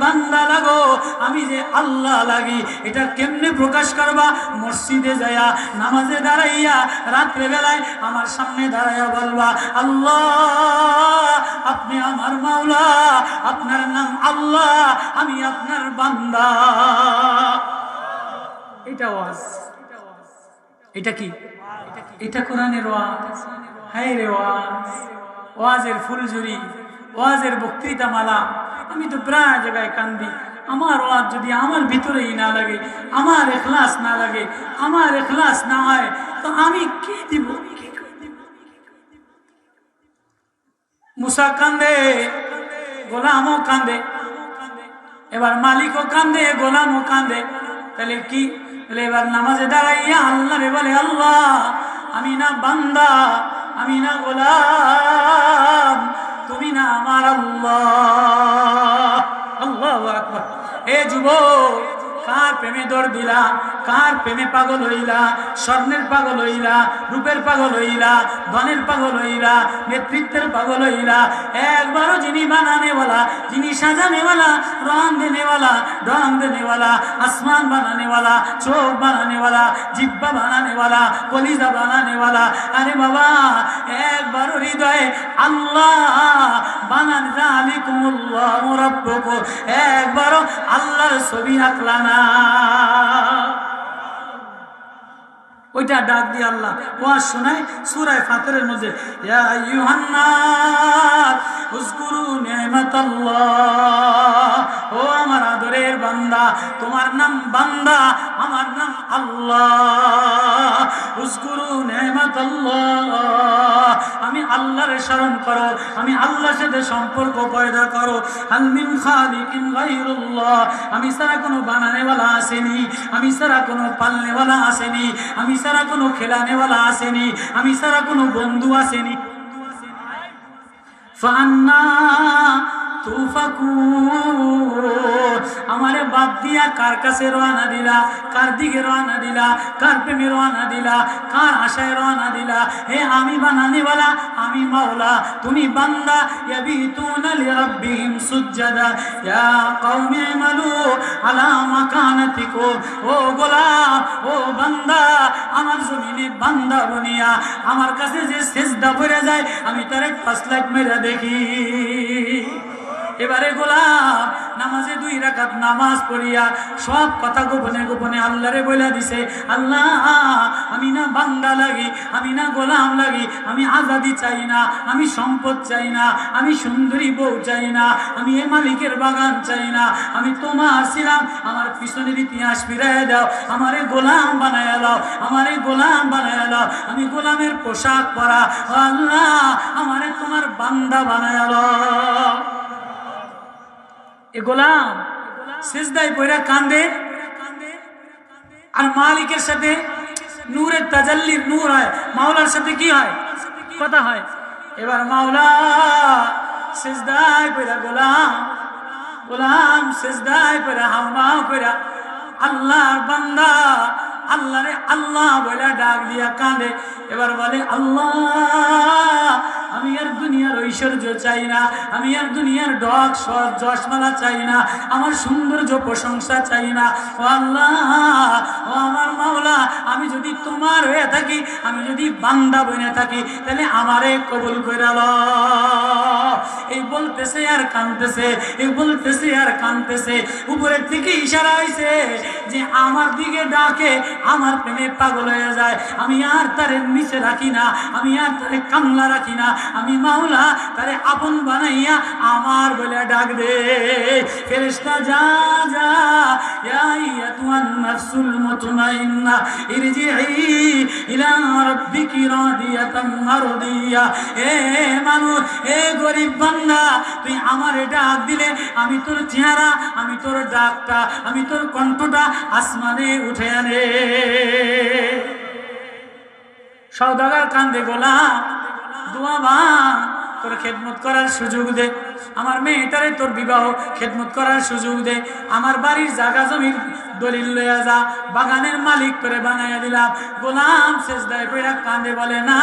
বান্দা লাগো, আমি যে আল্লাহ লাগি, এটা কেমনে প্রকাশ করবা? মসজিদে যায়া, নামাজে দাঁড়াইয়া, রাত্রে বেলায় আমার সামনে দাঁড়াইয়া বলবা, আল্লাহ, আপনি আমার মাওলা, আপনার নাম আল্লাহ, আমি আপনার বান্দা। এটা ওয়াজ। এটা কি? এটা কোরআনের ওয়াজ। হায় রে ওয়াজ। ওয়াজের ফুলঝুরি, ওয়াজের বক্তৃতা মালা আমি তো প্রায় জায়গায় কান্দি। আমার ওয়াজ যদি আমার ভিতরেই না লাগে, আমার এখলাস না লাগে, আমার এখলাস না হয়, তো আমি কি দিব? মুসা কান্দে, গোলামও কান্দে। এবার মালিকও কান্দে, গোলামও কান্দে। তাহলে কি? তাহলে এবার নামাজে দাঁড়াইয়া আল্লাহ রে বলে, আল্লাহ, আমি না বান্দা, আমি না গোলাম তুমি না আমার আল্লাহ। আল্লাহ এ যুবক কার প্রেমে দৌড় দিলা? কার প্রেমে পাগল হইলা? স্বর্ণের পাগল হইলা? রূপের পাগল হইলা? ধনের পাগল হইলা? নেতৃত্বের পাগল হইলা? একবারও যিনি বানানেওয়ালা যিনি সাজানেওয়ালা রং দেনেওয়ালা ঢং দেনেওয়ালা আসমান বানানেওয়ালা চোখ বানানেওয়ালা জিব্বা বানানেওয়ালা কলিজা বানানেওয়ালা আরে বাবা, একবারও হৃদয়ে আল্লাহ বানান জালিকুমুল্লাহ রাব্বুকুম, একবারও আল্লাহর ছবি আঁকলা না। ওইটা ডাক দিয়ে আল্লাহ ওয়াজ শোনায় সুরায় ফাতরের মধ্যে ও আমার আদরের বান্দা, তোমার নাম বান্দা, আমার নাম আল্লাহ, উযকুরু নি'মাতাল্লাহ। আল্লাহর স্মরণ করো। আমি আল্লাহর সাথে সম্পর্ক পয়দা করো। আলমিন খালিকিন গাইরুল্লাহ আমি সারা কোনো বানানেওয়ালা আসেনি। আমি সারা কোনো পালনেওয়ালা আসেনি। আমি সারা কোনো খেলানেওয়ালা আসেনি। আমি সারা কোনো বন্ধু আসেনি। ফান্না আমারে বাদ দিয়া কার কাছে রওনা দিলা? কার দিকে রওনা দিলা? কার প্রেমে রওনা দিলা? কার আশায় রওনা দিলা? হে আমি বানানেওয়ালা আমি মাওলা, তুমি বান্দা। ইয়াবিতুনা লিরাব্বিহিম সুজ্জাদা। ইয়া কওমি আমালু আলা মাকানাতিকুম। ও গোলাম, ও বান্দা, আমার জমিনে বান্দা বনিয়া, আমার কাছে যে সেজদা পড়ে যায়, আমি তারে পাঁচ লাখ মেরা দেখি। এবারে গোলাম, নামাজে দুই রাখাত নামাজ পড়িয়া সব কথা গোপনে গোপনে আল্লাহরে বইলা দিছে। আল্লাহ, আমি না বান্দা লাগি, আমি না গোলাম লাগি, আমি আজাদি চাই না, আমি সম্পদ চাই না, আমি সুন্দরী বউ চাই না, আমি এ মালিকের বাগান চাই না, আমি তোমার ছিলাম, আমার পিছনের ইতিহাস ফিরাই দাও, আমারে গোলাম বানায় দাও, আমারে গোলাম বানায় দাও, আমি গোলামের পোশাক পরা আল্লাহ, আমারে তোমার বান্দা বানায় দাও। এ গোলাম শেষদায় বইরা কান্দে। আর মালিকের সাথে নূরের তাজাল্লির নূর হয়। মাওলার সাথে কি হয়? কথা হয়। এবার মাওলা শেষদায় বইরা গোলাম গোলাম শেষদায় বইরা হাম্মাও কইরা আল্লাহর বান্দা আল্লাহ রে আল্লাহ বলে ডাক দিয়া কাঁদে। এবার বলে, আল্লাহ আমি আর দুনিয়ার ঐশ্বর্য চাই না, আমি আর দুনিয়ার ডক সব যশমালা চাই না, আমার সৌন্দর্য প্রশংসা চাই না। ও আল্লাহ, ও আমার মাওলা, আমি যদি তোমার হয়ে থাকি, আমি যদি বান্দা বনে থাকি, তাহলে আমারে কবুল করে এই বলতেছে আর কানতেছে, এই বলতেছে আর কানতেছে, উপরের থেকে ইশারা হয়েছে যে আমার দিকে ডাকে, আমার প্রেমে পাগল হয়ে যায়। আমি আর তারে নিচে রাখি না, আমি আর তারে কামলা রাখি না আমি মাওলা তারে আপন বানাইয়া আমার বলে ডাক দে। ফেরেশতা, যা যা। ইয়া আইয়াতুহান নাফসুল মুতমাইন্না ইরজিই ইলা রাব্বিকি রাদিয়াতাম মারদিয়া। এ মানুষ, এ গরিব বান্দা, তুই আমারে ডাক দিলে আমি তোর চেহারা, আমি তোর ডাকটা, আমি তোর কণ্ঠটা আসমানে উঠে আনে। সৌদাগার কান্দে গোলাম। দোয়া মা তোর খেদমত করার সুযোগ দে। আমার মেয়েটারে তোর বিবাহ খেদমত করার সুযোগ দে। আমার বাড়ির জাগা জমির দলিল লইয়া যা। বাগানের মালিক করে বানাইয়া দিলাম। গোলাম শেষ দায় কইরা কান্দে বলে, না,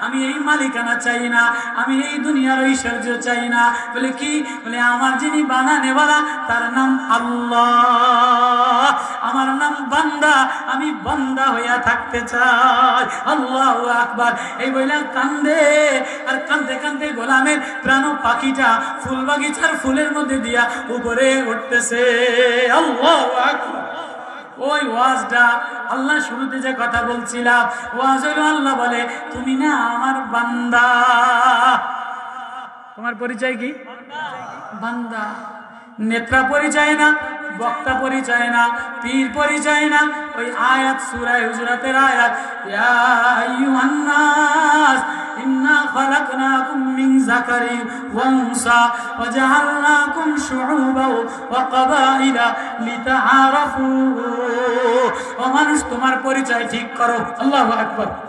আমি এই মালিকানা চাই না। আমি এই দুনিয়ার ঐশ্বর্য চাই না। বলে, কি? বলে, আমার যিনি বানানে বলা তার নাম আল্লাহ। আমার নাম বান্দা। আমি বান্দা হইয়া থাকতে চাই। আল্লাহ আকবার। এই বইলা কান্দে। আর কান্দে কান্দে গোলামের প্রাণ পাখিটা ফুল বাগিচার ফুলের মধ্যে দিয়া উপরে উঠতেছে। ওই ওয়াজটা আল্লাহ শুরুতে যে কথা বলছিলাম, ওয়াজ হইল আল্লাহ বলে, তুমি না আমার বান্দা। তোমার পরিচয় কি? বান্দা। নেত্রা পরিচয় না? বক্তা পরিচয় না, পীর পরিচয় না, ওই আয়াত সুরায় হুজরাতের আয়াত। ইয়া আইয়ুহান নাস ইন্না খালাকনাকুম যাকারিন ওয়া উনসা ওয়া জাআলনাকুম শুউবাও ওয়া কাবাইলা লিতাআরাফু। ও মানুষ, তোমার পরিচয় ঠিক করো। আল্লাহু আকবার।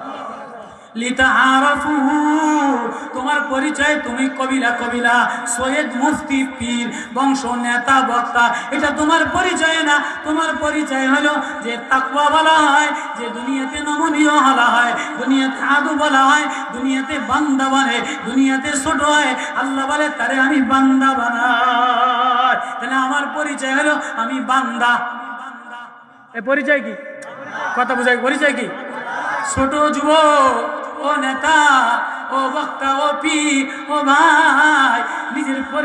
তোমার পরিচয় তুমি কবিলা কবিলা, সৈয়দ মুফতি পীর, বংশ নেতা বক্তা, এটা তোমার পরিচয় না। তোমার পরিচয় হলো যে তাকওয়া বলা হয়, যে দুনিয়াতে নমনীয় বলা হয়, দুনিয়াতে আদু বলা হয়, দুনিয়াতে বান্দা বানে দুনিয়াতে ছোট হয়। আল্লাহ বলে, তারে আমি বান্দা বানাই। তাহলে আমার পরিচয় হলো, আমি বান্দা। এ পরিচয় কি? কথা বোঝায় পরিচয় কি? ছোট যুবক। ও নেতা ও বক্তা ও পি ও ভাই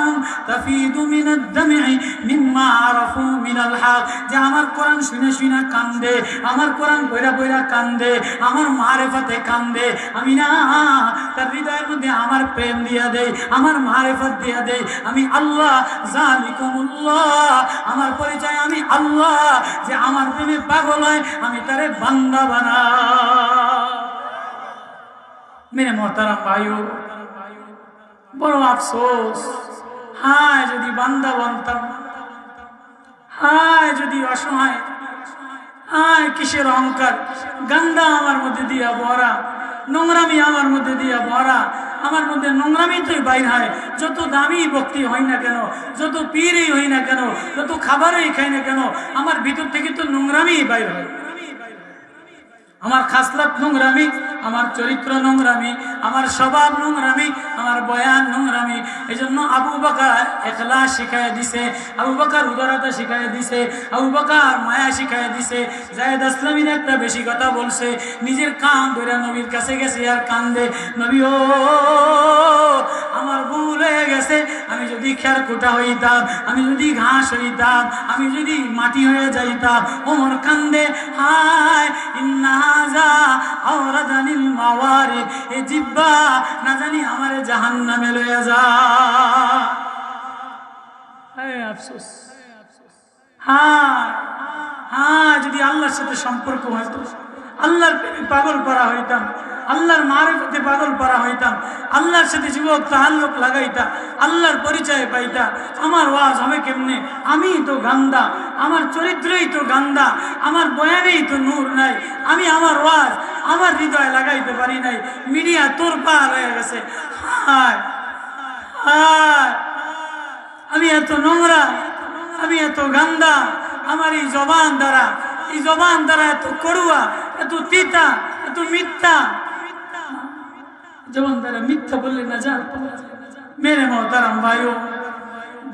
আয়ুনাহুম তাফিদু মিনাদ দাম'i মিম্মা আরাফু মিনাল হক। যে আমার কোরআন শুনে শুনে কান্দে, আমার কোরআন বইরা বইরা কান্দে, আমার মারেফতে কান্দে, আমি না, তার হৃদয়ের মধ্যে আমার প্রেম দিয়া দেই, আমার মারেফত দিয়া দেই, আমি আল্লাহ জালিকুমুল্লাহ, আমার পরিচয় আমি আল্লাহ, যে আমার প্রেমে পাগল হয়, আমি তারে বান্দা বানা মেরে মহতারাম ভাইও, বড় আফসোস। হায়, যদি বান্দা বানতাম। হায়, যদি অসহায়। হায়, কিসের অহংকার? গান্দা আমার মধ্যে দিয়া ভরা নোংরামি আমার মধ্যে দিয়া ভরা আমার মধ্যে নোংরামি তো বাইর হয়। যত দামি ভক্তি হয় না কেন, যত পীরই হই না কেন, যত খাবারই খাই না কেন, আমার ভিতর থেকে তো নোংরামি বাইর হয়। আমার খাসলাত নোংরামি, আমার চরিত্র নোংরামি, আমার স্বভাব নোংরামি, আমার বয়ান নোংরামি এই জন্য আবু বাকার একলা শিখাই দিছে, আবু বাকার উদারতা শিখাই দিছে, আবু বাকার মায়া শিখাই দিছে। জায়দ আসলামীর একটা বেশি কথা বলছে, নিজের কান ধরে নবীর কাছে গেছে আর কান্দে, নবী ও, আমার ভুল হয়ে গেছে, আমি যদি খের কোটা হইতাম, আমি যদি ঘাস হইতাম, আমি যদি মাটি হয়ে যাইতাম, ওমর কান্দে, হায় এ জিব্বা না জানি আমারে জাহান্নামে লইয়া যা। আফসোস। হ্যাঁ হ্যাঁ যদি আল্লাহর সাথে সম্পর্ক হইতো আল্লাহর প্রেমে পাগল করা হইতাম, আল্লাহর মারেফতে পাগল করা হইতাম, আল্লাহর সাথে যুবক তাহাল্লুক লাগাইতা, আল্লাহর পরিচয় পাইতা, আমার ওয়াজ হবে কেমনে? আমি তো গান্দা, আমার চরিত্রই তো গান্দা, আমার বয়ানেই তো নূর নাই, আমি আমার ওয়াজ, আমার হৃদয় লাগাইতে পারি নাই, মিডিয়া তোর পার হয়ে গেছে। আমি এত নোংরা, আমি এত গান্দা, আমার এই জবান দ্বারা, এই জবান দ্বারা এত করুয়া এত মিথ্যা। দ্বারা মিথ্যা বললে না যা মেরে মহতারাম ভাইও,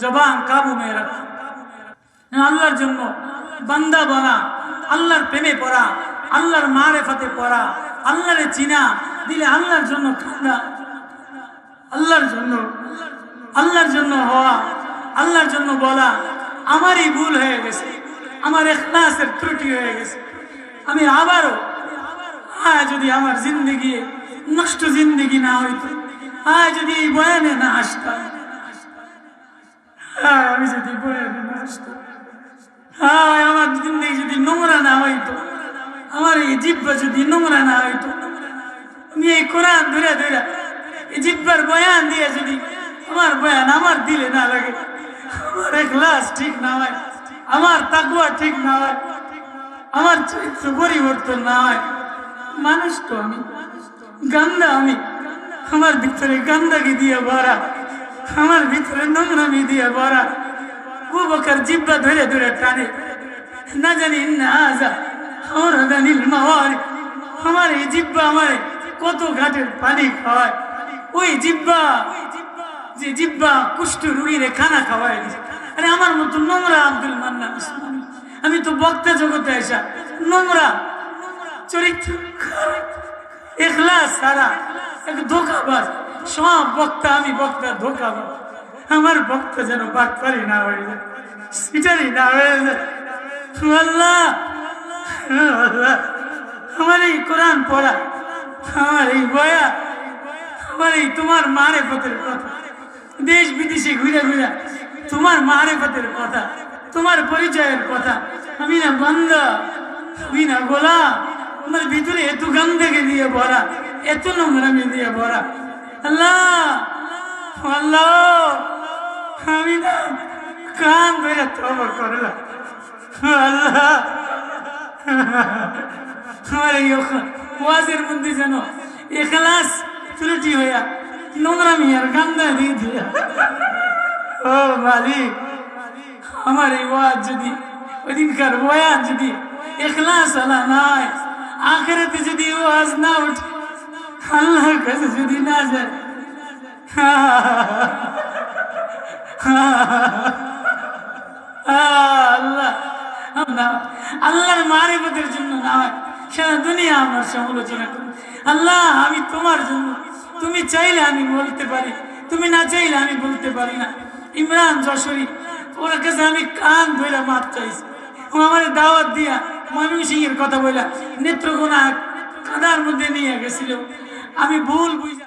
জবান কাবু মে রাখ আল্লাহর জন্য বান্দা বলা, আল্লাহর প্রেমে পড়া, আল্লাহর মারে ফাতে পড়া, আল্লাহরে চিনা, দিলে আল্লাহর জন্য কান্দা আল্লাহর জন্য আল্লাহর জন্য হওয়া, আল্লাহর জন্য বলা, আমারই ভুল হয়ে গেছে। আমার এখলাসের ত্রুটি হয়ে গেছে। আমি আবারও, আয় যদি আমার জিন্দগি নষ্ট জিন্দগি না হইতো হ্যাঁ যদি এই বয়ানে না আসতাম আমি যদি বয়ানে না আসতাম হ্যাঁ আমার জিন্দগি নোংরা না হইতো, আমার এই জিব্বা যদি নোংরা না হইতো, আমি এই কোরআন ধরে ধরে, এই জিব্বার বয়ান দিয়ে যদি আমার বয়ান আমার দিলে না লাগে, আমার ক্লাস ঠিক না হয়, আমার তাকুয়া ঠিক না হয় আমার চরিত্র পরিবর্তন না হয়। মানুষ তো আমি, গান্দা আমি। আমার ভিতরে গান্দাকে দিয়ে ভরা, আমার ভিতরে নোংরামি দিয়ে ভরা। ও বকার জিব্বা ধরে ধরে টানে। না জানি না আজা আমার জানিল মাওয়ার। আমার এই জিব্বা আমার কত ঘাটের পানি খাওয়ায়। ওই জিব্বা, যে জিব্বা কুষ্ঠ রুগীরে খানা খাওয়ায়। আরে আমার মতো নোংরা আব্দুল মান্না। আমি তো বক্তা জগতে আসা নোংরা। চরিত্র। এখলাস সারা। এক ধোকাবাজ। সব বক্তা আমি, বক্তা ধোকাবাজ। আমার বক্তা যেন বাটপারি না হয়ে যায়। সিটারি না হয়ে যায়। আল্লাহ। আমার এই কোরআন পড়া, আমার এই বয়া, আমার এই তোমার মারে পথের কথা। দেশ বিদেশে ঘুরে ঘুরে তোমার মারে পথের কথা। তোমার পরিচয়ের কথা। আমি না বান্দা আমি না গোলা তোমার ভিতরে এত গন্ধকে দিয়ে ভরা, এত নোংরামি দিয়ে ভরা। আল্লাহ আল্লাহ, আমি না কান ধরে তবা করলাম। আল্লাহ, আমার এই ওয়াজের মধ্যে যেন এখলাস ত্রুটি হইয়া নোংরামি আর গান্দা দিয়ে দিয়া ও মালিক। আমার এই ওয়াজ যদি ওইদিনকার বয়ান যদি এখলাস আলা নাই আখেরাতে যদি ওয়াজ না উঠে আল্লাহর কাছে যদি না যায় আল্লাহ, আল্লাহর মারিফতের জন্য না হয়, সারা দুনিয়া আমার সমালোচনা করে। আল্লাহ, আমি তোমার জন্য, তুমি চাইলে আমি বলতে পারি, তুমি না চাইলে আমি বলতে পারি না। ইমরান যশোরী ওর কাছে আমি কান ধরে মাপ চাইছি। আমার দাওয়াত দিয়া এর কথা বললাম নেত্রকোনা কাদার মধ্যে নিয়ে গেছিল। আমি ভুল বুঝা